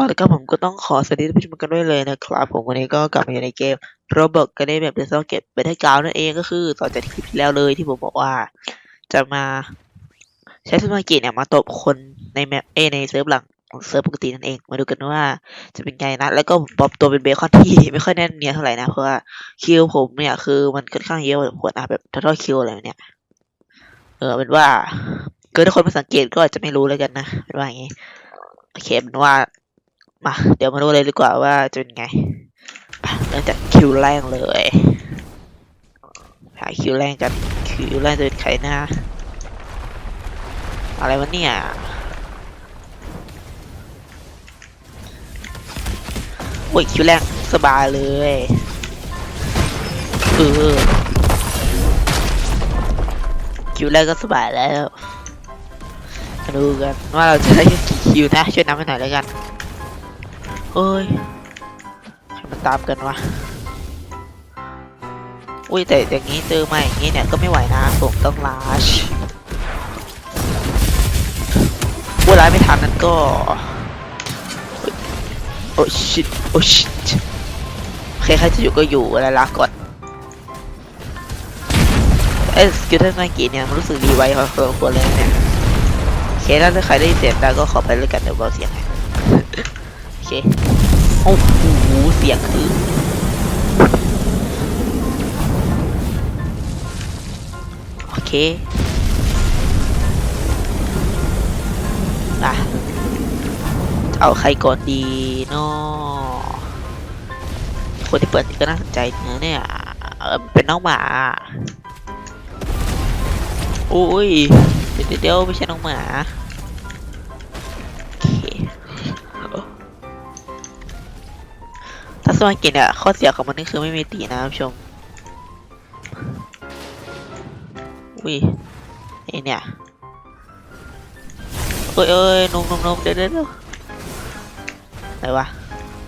อ๋อแล้วก็ผมก็ต้องขอสวัสดีท่านผู้ชมกันด้วยเลยนะครับ ผมวันนี้ก็กลับมาอยู่ในเกม Roblox กันได้แบบเดซเก็บไปได้กาวนั่นเองก็คือต่อจากคลิปที่แล้วเลยที่ผมบอกว่า จะมาใช้สมากิเนี่ยมาตบคนในแมปเอในเซิร์ฟหลังเซิร์ฟปกตินั่นเอง มาดูกันว่าจะเป็นไงนะ แล้วก็ผมปอมตัวเป็นเบคอนที่ไม่ค่อยแน่นเนียนเท่าไหร่นะ เพราะว่าคิวผมเนี่ยคือมันค่อนข้างเยอะพอสมควรนะแบบทัลคิวอะไรเนี่ยเออเป็นว่าเกิดถ้าคนมาสังเกตก็อาจจะไม่รู้แล้วกันนะเป็นว่าอย่างงี้โอเคเป็นว่า มาเดี๋ยวมาดูเลยดีกว่าว่าจะเป็นไงเริ่มจากคิวแรกเลยหาคิวแรกกันคิวแรกจะเป็นใครนะอะไรวะเนี่ยโอ้ยคิวแรกสบายเลยเออคิวแรกก็สบายแล้วมาดูกันว่าเราจะได้กี่คิวนะช่วยนับให้หน่อยแล้วกัน เอ้ยมันตามกันวะ อุ้ยแต่อย่างนี้เจอมาอย่างนี้เนี่ยก็ไม่ไหวนะ ผมต้องลาชเวลาไม่ทันนั้นก็ โอ้ชิตโอ้ชิตใครๆจะอยู่ก็อยู่อะไรลาก่อนเอ้สกิลเทอร์มากีเนี่ยมันรู้สึกดีไว้พอสมควรเลยเนี่ยโอเคถ้าใครได้เสียงดังก็ขอไปเลยกันเดี๋ยวเบาเสียงให้ เคโอ้โหเสียงคือโอเคอะเอาใครก่อนดีเนาะคนที่เปิดก็น่าสนใจเนื้อเนี่ยเป็นน้องหมาโอ้ยเดี๋ยวเดี๋ยวไม่ใช่น้องหมา สมาร์ทเกตเนี่ยข้อเสียของมันนี่คือไม่มีตีนะผู้ชม อุ้ยไอเนี่ยเอ้ยเอ้ยนมนมนมเดี๋ยวเดี๋ยวเดี๋ยวอะไรวะ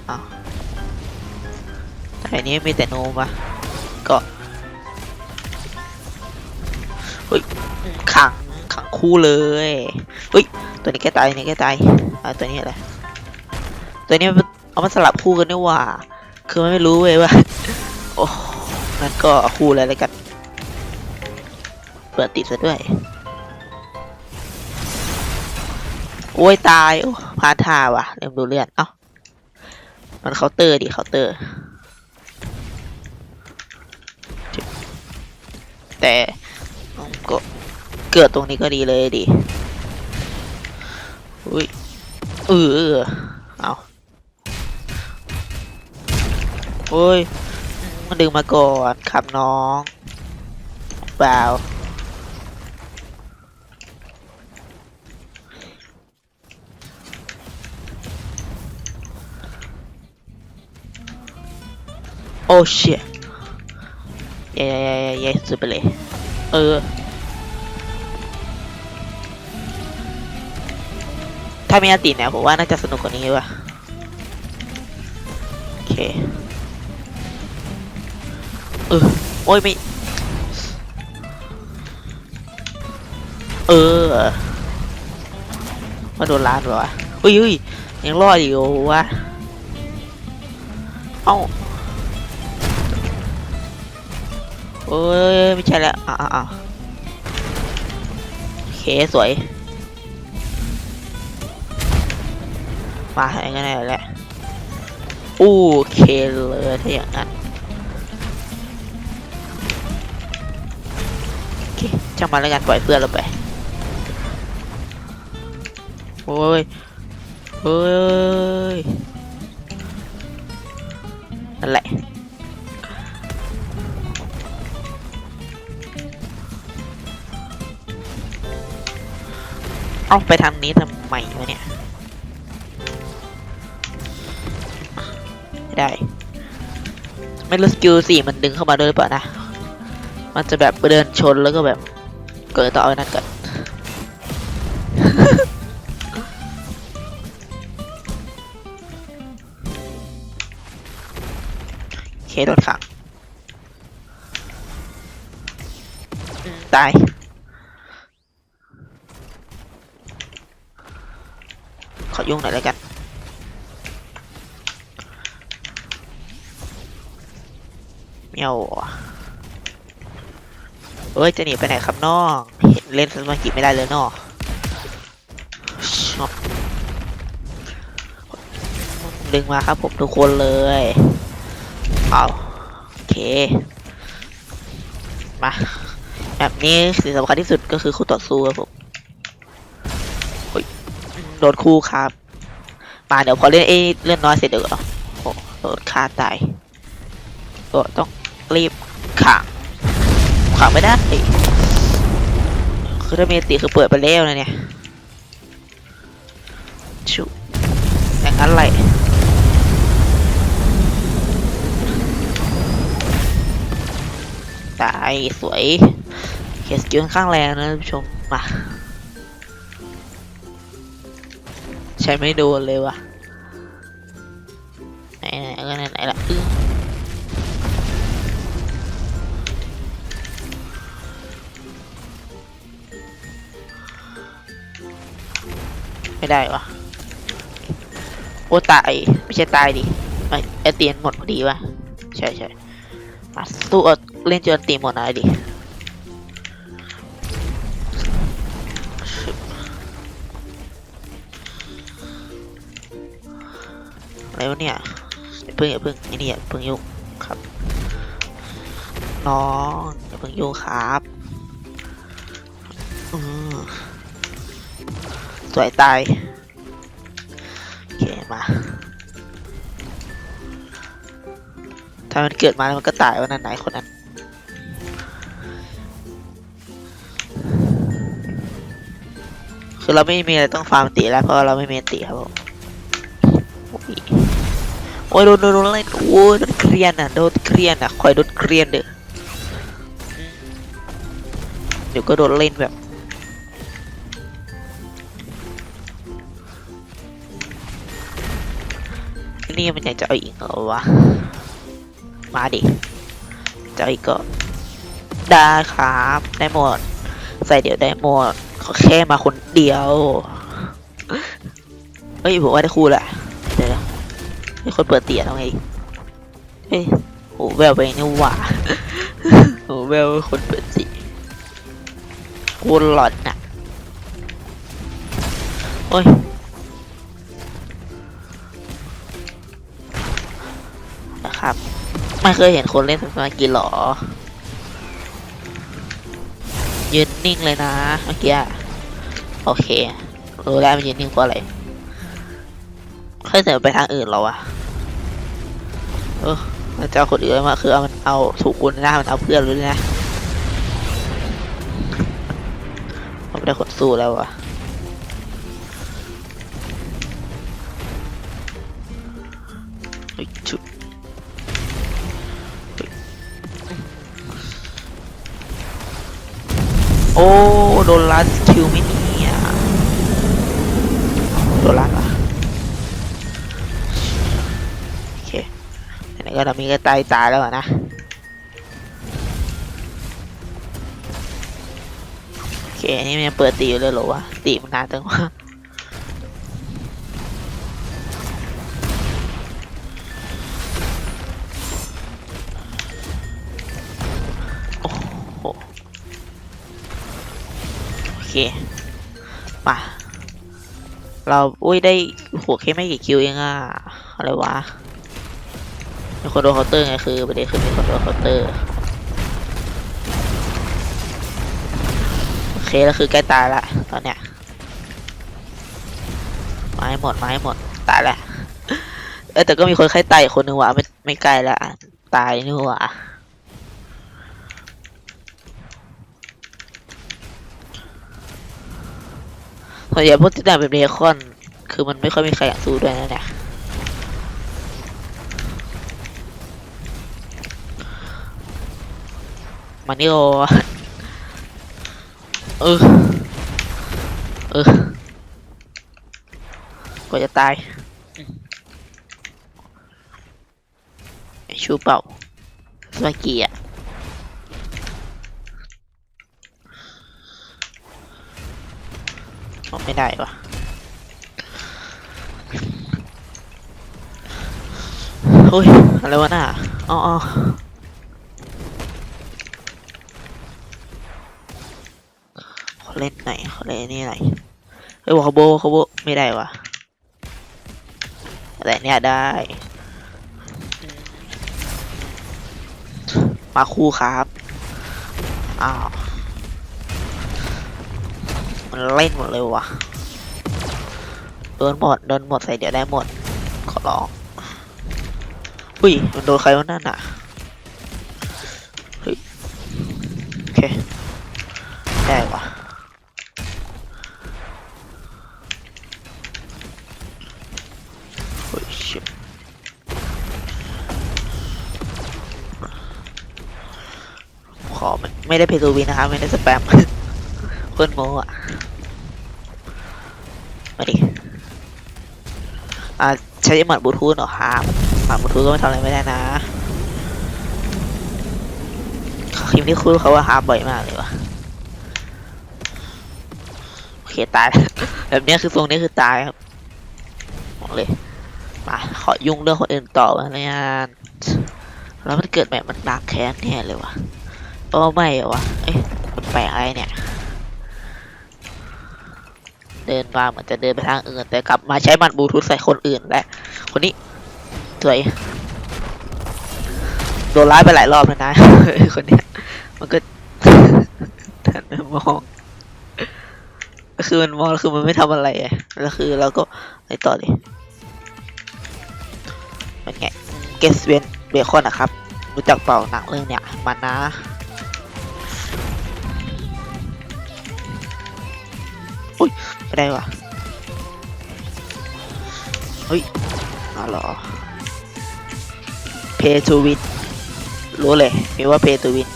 อ้าวแต่อันนี้มีแต่นมวะก็เฮ้ยขังขังคู่เลยเฮ้ยตัวนี้แกตายตัวนี้แกตายอ่าตัวนี้อะไรตัวนี้เอามาสลับคู่กันด้วยว่า คือมันไม่รู้เว้ยว่า โอ้งั้นก็คู่เลยแล้วกัน เปิดติดซะด้วย โอ้ยตายโอ้พาทาว่ะเริ่มดูเลือด เอ้า มันเคาน์เตอร์ดิเคาน์เตอร์ แต่ก็เกิดตรงนี้ก็ดีเลยดิ อุ้ยเออเอา โอ้ยมันดึงมาก่อนครับน้องเปล่าโอ้เชี่ยเย้เย้เย้เย้สุดไปเลยเออถ้ามีอาติเนี่ยผมว่าน่าจะสนุกกว่านี้ว่ะโอเค เออ โอ้ยไม่เออมาโดนล้านวะอุ้ยอุ้ยยังรอดอยู่วะเอ้าเอ้ยไม่ใช่แล้วอ่าอ่าโอเคสวย มาให้กันได้แหละโอเคเลยถ้าอย่างนั้น ช่างมันแล้วกันปล่อยเพื่อนเราไปโอ้ยเฮ้ยนั่นแหละเอาไปทางนี้ทำไมวะเนี่ยไม่ได้ ไม่รู้สกิลสี่มันดึงเข้ามาด้วยหรือเปล่านะ มันจะแบบเดินชนแล้วก็แบบ เกิดต่อเอานั่นก่อนเคโดนขังตายขอยุ่งหน่อยแล้วกันเมียว เอ้ย จะหนีไปไหนครับน้องเห็นเล่นสมากิไม่ได้เลยนาะชอบดึงมาครับผมทุกคนเลยเอาโอเค มา แบบนี้สิ่งสำคัญที่สุดก็คือคู่ต่อสู้ครับผมโดนคู่ครับ มาเดี๋ยวพอเล่นเอเล่นน้อยเสร็จเดี๋ยวโอ้โดนฆ่าตายก็ต้องรีบขัง ขังไม่ได้คือถ้ามีติคือเปิดไปแล้วนะเนี่ยชุอย่างนั้นแหละตายสวยเคสกิลค่อนข้างแรงนะท่านผู้ชมมาใช้ไม่โดนเลยว่ะไหนไหนก็ไหนไหนละ ได้วะโอ้ตายไม่ใช่ตายดิไอไอเตียนหมดพอดีวะใช่ใช่มาสู้เล่นจนตีหมดหน่อยดิอะไรวะเนี่ยเพิ่งอย่าเพิ่งไอ้นี่อย่าเพิ่งยุ่งครับ น้องอย่าเพิ่งยุ่งครับอืมสวยตาย มา ถ้ามันเกิดมาแล้วมันก็ตายวันนั้นไหนคนนั้น คือเราไม่มีอะไรต้องฟาร์มตีแล้วเพราะเราไม่มีตีครับผมโอ้ยโอ้ยโดนโดนโดนอะไรโอ้ยโดนเครียนอะโดนเครียนอะคอยโดนเครียนเด้ออืมเดี๋ยวก็โดนเล่นแบบ นี่มันอยากจะเอาอีกเหรอวะ มาดิ จะอาอีกก็ได้ครับได้หมด ใส่เดี๋ยวได้หมดเขาแค่มาคนเดียว เฮ้ยผมว่าได้คู่แหละเดี๋ยวนะมีคนเปิดเตียงแล้วไงเฮ้ยโหแววไปนี่หว่าโหแววคนเปิดเตียงโคตรหลอนน่ะโอ้ย ไม่เคยเห็นคนเล่นสมากิหรอ ยืนนิ่งเลยนะเมื่อกี้โอเค รู้แล้วมันยืนนิ่งเพราะอะไรเคยเสียไปทางอื่นเหรอวะเออมันจะเอาคนอื่นมาคือเอามันเอาถูกคนหน้ามันเอาเพื่อนรู้เลยนะมันไม่ได้คนสู้แล้ววะ โอ้โดนลัดคิวไม่เนี่ยโดนลัดวะโอเคไหนก็เรามีก็ตายตายแล้วนะโอเคอันนี้มันเปิดตีอยู่เลยหรอวะตีมันนานจังวะ เคมาเราอุ้ยได้หัวแค่ไม่กี่คิวเองอะอะไรวะมีคนโดนเคาน์เตอร์ไงคือประเด็นคือมีคนโดนเคาน์เตอร์โอเคแล้วคือใกล้ตายละตอนเนี้ยไม้หมดไม้หมดตายละเออแต่ก็มีคนไข้ตายอีกคนนึงว่ะไม่ไม่ไกลละตายนี่ว่ะ ส่วนใหญ่พวกที่ด่าแบบเบคอน คือมันไม่ค่อยมีใครอยากสู้ด้วยนะเนี่ยมานี่โอเออ เออกว่าจะตายไอชูเป่าสมากี้อะ ผมไม่ได้วะโอ้ย อะไรวะน่ะอ๋อเขาเล่นไหนเขาเล่นนี่ไหนเฮ้ยเขาโบเขาโบไม่ได้วะแต่เนี้ยได้ มาคู่ครับ อ้าว มันเล่นหมดเลยวะโดนหมดโดนหมดใส่เดี๋ยวได้หมด ขอร้องอุ้ยมันโดนใครวะนั่นอะเฮ้ยโอเคได้วะโอ้ยชิบขอมันไม่ได้เพย์ทูวินนะครับไม่ได้สแปม คนโมอะ มาดิ อ่าใช้หมัดบลูทูธเหรอครับหมัดบลูทูธก็ไม่ทำอะไรไม่ได้นะคลิปนี้คุยเขาว่าฮาร์ปบ่อยมากเลยวะโอเคตาย แบบนี้คือทรงนี้คือตายครับบอกเลยมาขอยุ่งเรื่องคนอื่นต่อมาเลยอะแล้วมันเกิดแบบมันดักแค้นแน่เลยวะโอ้ไม่เหรอวะเอ้ยมันแปลกอะไรเนี่ย เดินมาเหมือนจะเดินไปทางอื่น แต่กลับมาใช้มันบลูทูธใส่คนอื่นและ คนนี้สวยโดนร้ายไปหลายรอบแล้วนะคนเนี้ยมันก็ทันมองก็คือมันมองคือมันไม่ทำอะไรแล้วคือเราก็ไปต่อดิมันไงเกสเวนเบคอนนะครับ รู้จักเปล่าหนังเรื่องเนี้ยมันนะ อุ้ยไม่ได้ว่ะเฮ้ยอ๋อเหรอ Pay to win รู้เลยมีว่า Pay to win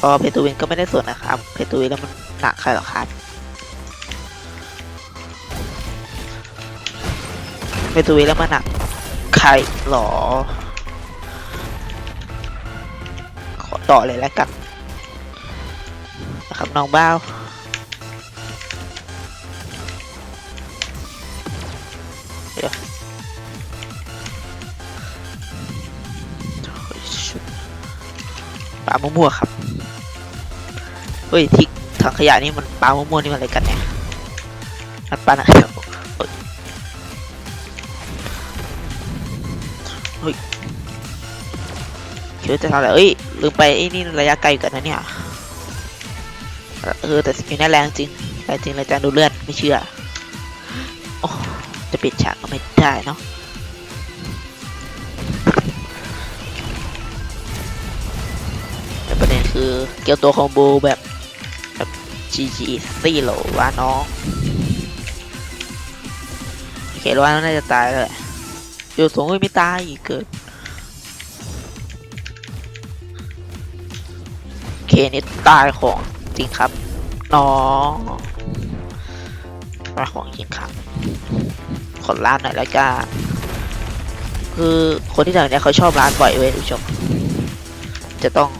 ก็ Pay to win ก็ไม่ได้ส่วนนะครับ Pay to win แล้วมันหนักใครหรอครับ Pay to win แล้วมันหนักใครหรอ ขอต่อเลยแล้วกันนะครับน้องบ้าว ปลามั่วๆครับเฮ้ยที่ถังขยะนี่มันปลามั่วๆนี่มันอะไรกันเนี่ยมันปลาอะเฮ้ยเฮ้ยคิดว่าจะทำอะไรเอ้ยลืมไปไอ้นี่ระยะไกลกันนะเนี่ยเออแต่สกิลนี่แรงจริงแรงจริงเลยจานดูเลือดไม่เชื่อโอ้จะปิดฉากก็ไม่ได้เนาะ เด็นคือเกี่ยวตัวคอมโบแบบแบบ GG ซี่โหลว่าน้องโอเคว่าน่าจะตายแล้วอยู่สูงไม่ตายอีกเกิดโอเคนี่ตายของจริงครับน้องตายของจริงครับขอร้านหน่อยแล้วกันคือคนที่ทำเนี่ยเขาชอบร้านบ่อยเว้ยทุกชมจะต้อง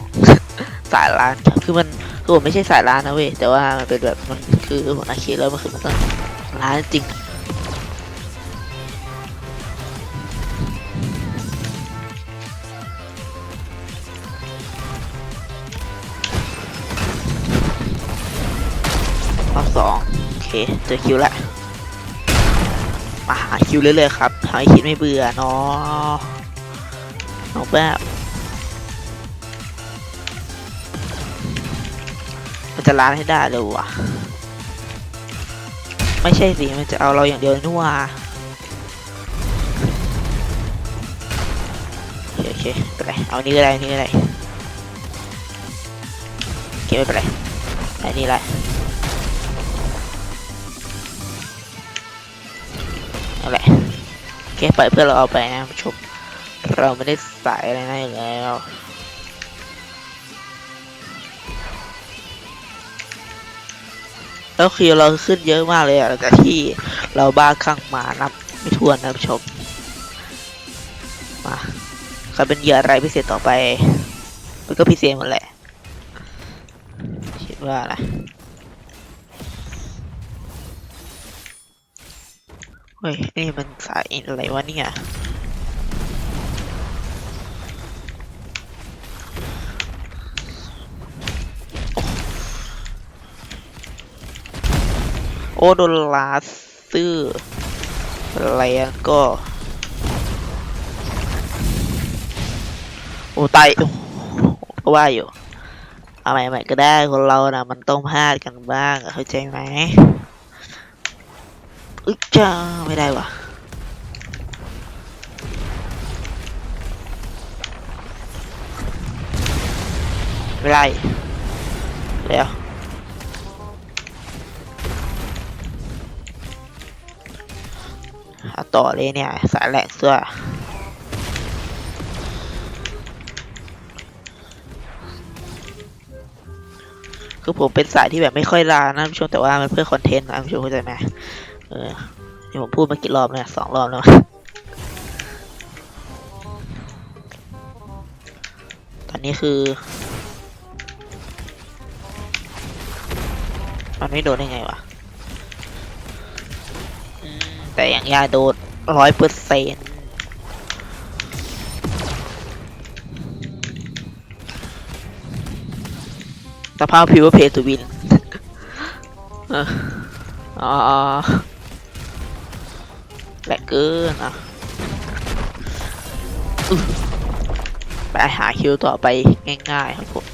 สายร้าน คือมันคือผมไม่ใช่สายร้านนะเว้ย แต่ว่ามันเป็นแบบมันคือหัวหน้าคิแล้วมันคือมันต้องร้านจริงรอบสองโอเคเจอคิวแล้วมาหาคิวเรื่อยๆครับหาให้คิดไม่เบื่อเนาะน้องแบบ มันจะล้านให้ได้เลยวะไม่ใช่สิมันจะเอาเราอย่างเดียวนี่ว่าโอเคโอเคไม่เป็นไรเอานี่ก็ได้นี่ก็ได้โอเคไม่เป็นไรไอ้นี่แหละนั่นแหละเคปล่อยเพื่อเราเอาไปนะผู้ชมเราไม่ได้ใสายอะไรนะอยู่แล้ว แล้วคิวเราขึ้นเยอะมากเลยอะหลังจากที่เราบ้าคลั่งมานับไม่ถ้วนนะผู้ชมมาใครเป็นเหยื่ออะไรพิเศษต่อไป มันก็พิเศษหมดแหละ คิดว่านะเฮ้ย นี่มันสายอะไรวะเนี่ย โอโดนลาซื้ออะไรอะก็โอ้ตายโอ้ก็ว่าอยู่เอาใหม่ใหม่ก็ได้คนเรานะมันต้องพลาดกันบ้างเข้าใจไหมอึ๊จ้าไม่ได้วะไม่ได้เดี๋ยว เอาต่อเลยเนี่ย สายแหลกเสื้อคือผมเป็นสายที่แบบไม่ค่อยลานะผู้ชมแต่ว่ามันเพื่อคอนเทนต์นะผู้ชมเข้าใจไหมเออที่ผมพูดมากี่รอบเนี่ยสองรอบแล้วตอนนี้คือ มันไม่โดนได้ไงวะ แต่อย่างยาโดนร้อยเปอร์เซ็นต์สภาพผิวเพย์ทูวินเอออ๋อแหลกเกินอะอื้อไปหาคิวต่อไปง่ายๆครับผม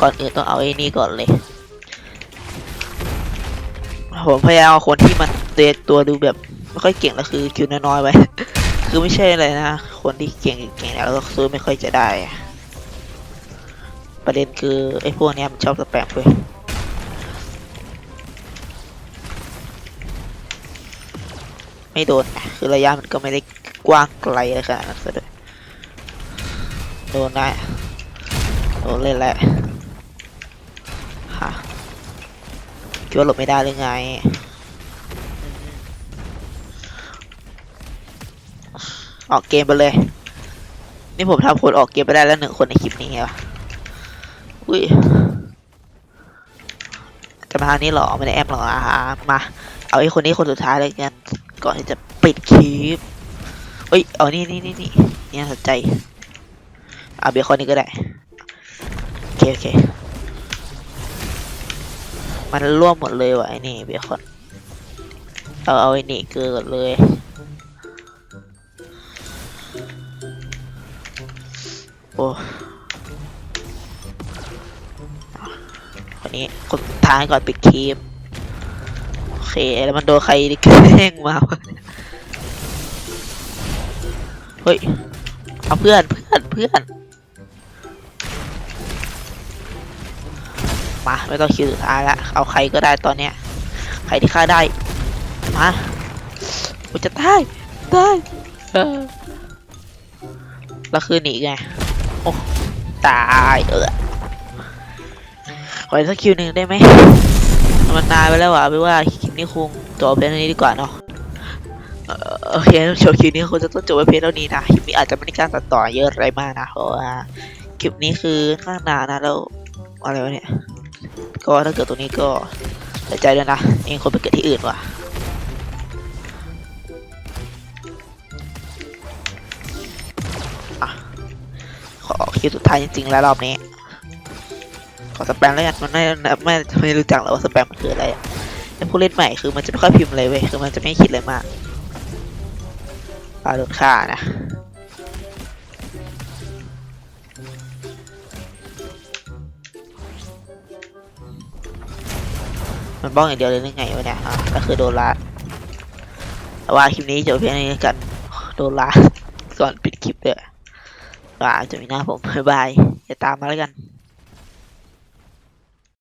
ก่อนอื่นต้องเอาไอ้นี่ก่อนเลย ผมพยายามเอาคนที่มันเตะตัวดูแบบ ไม่ค่อยเก่งแล้วคือคิวน้อยๆไว้ คือไม่ใช่อะไรนะ คนที่เก่งเก่งๆแล้วก็ซื้อไม่ค่อยจะได้ ประเด็นคือไอ้พวกเนี้ยมันชอบสแปมเว้ยไม่โดน คือระยะมันก็ไม่ได้กว้างไกลอะไรขนาดนั้นซะด้วยโดนได้โดนเลยแหละฮะคิดว่าหลบไม่ได้หรือไง ออกเกมไปเลย นี่ผมทำคนออกเกมไปได้แล้วหนึ่งคนในคลิปนี้ไงวะอุ้ยจะมาทางนี้หรอไม่ได้แอปหรออามาเอาไอ้คนนี้คนสุดท้ายเลยกันก่อนที่จะปิดคลิปเอ้ยเอานี่นี่นี่นี่นี่สนใจเอาเบียร์คนนี้ก็ได้โอเคโอเคมันร่วมหมดเลยว่ะไอ้นี่เบคอนเอาเอาไอ้นี่เกิดเลย โอ้คนนี้คนสุดท้ายก่อนปิดคลิปโอเคแล้วมันโดนใครแกล้งมาเฮ้ยเอาเพื่อนเพื่อนเพื่อนมาไม่ต้องคิวสุดท้ายละเอาใครก็ได้ตอนเนี้ยใครที่ฆ่าได้มากูจะได้ได้เออแล้วคือหนีไง โอ้ตายเออขอสักคิวหนึ่งได้ไหมมันนานไปแล้วอะไม่ว่าคลิปนี้คงจบเพียงเท่านี้ดีกว่าเนาะเออโอเคโชว์คลิปนี้คงจะต้องจบไว้เพียงเท่านี้นะคลิปนี้อาจจะไม่ได้การตัดต่อเยอะอะไรมากนะเพราะว่าคลิปนี้คือข้างหน้านะแล้วอะไรวะเนี่ยก็ถ้าเกิดตรงนี้ก็เสียใจด้วยนะเองคนไปเกิดที่อื่นว่ะ ขอคลิปสุดท้ายจริงๆแล้วรอบนี้ ขอสแปมแล้วกันมันไม่ไม่ไม่รู้จักหรอกว่าสแปมมันคืออะไรไอ้ผู้เล่นใหม่คือมันจะไม่ค่อยพิมพ์อะไรเว้ยคือมันจะไม่คิดอะไรมากปลาโดนฆ่านะมันบ้องอย่างเดียวเลยหรือไงวะเนี่ยอะก็คือโดนละแต่ว่าคลิปนี้จบเพียงนี้กัน โดนละก่อนปิดคลิปเลย ว่าจะมีหน้าผมบ๊ายบายอย่าตามมาแล้วกัน